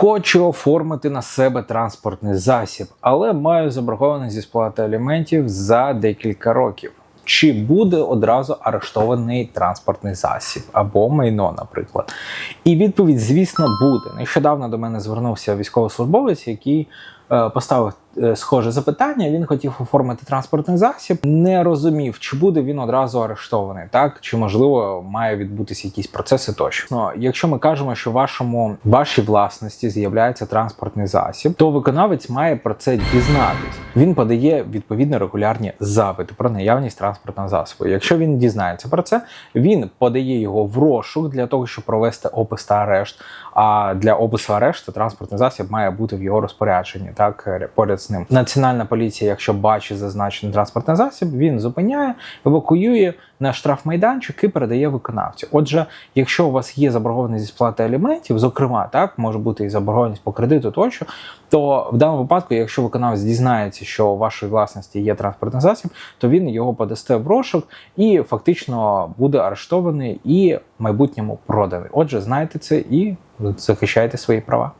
Хочу оформити на себе транспортний засіб, але маю заборгованість зі сплати аліментів за декілька років. Чи буде одразу арештований транспортний засіб або майно, наприклад? І відповідь, звісно, буде. Нещодавно до мене звернувся військовослужбовець, який е, поставив схоже запитання. Він хотів оформити транспортний засіб, не розумів, чи буде він одразу арештований, так чи можливо має відбутися якісь процеси тощо. Ну, якщо ми кажемо, що вашому вашій власності з'являється транспортний засіб, то виконавець має про це дізнатись. Він подає відповідно регулярні запити про наявність транспортного засобу. Якщо він дізнається про це, він подає його в розшук для того, щоб провести опис та арешт. А для опису арешту транспортний засіб має бути в його розпорядженні, так поряд з ним. Національна поліція, якщо бачить зазначений транспортний засіб, він зупиняє, евакуює на штрафмайданчик і передає виконавцю. Отже, якщо у вас є заборгованість зі сплати аліментів, зокрема, так може бути і заборгованість по кредиту, тощо, то в даному випадку, якщо виконавець дізнається, що у вашої власності є транспортний засіб, то він його подасте в розшук і фактично буде арештований і в майбутньому проданий. Отже, знайте це і захищайте свої права.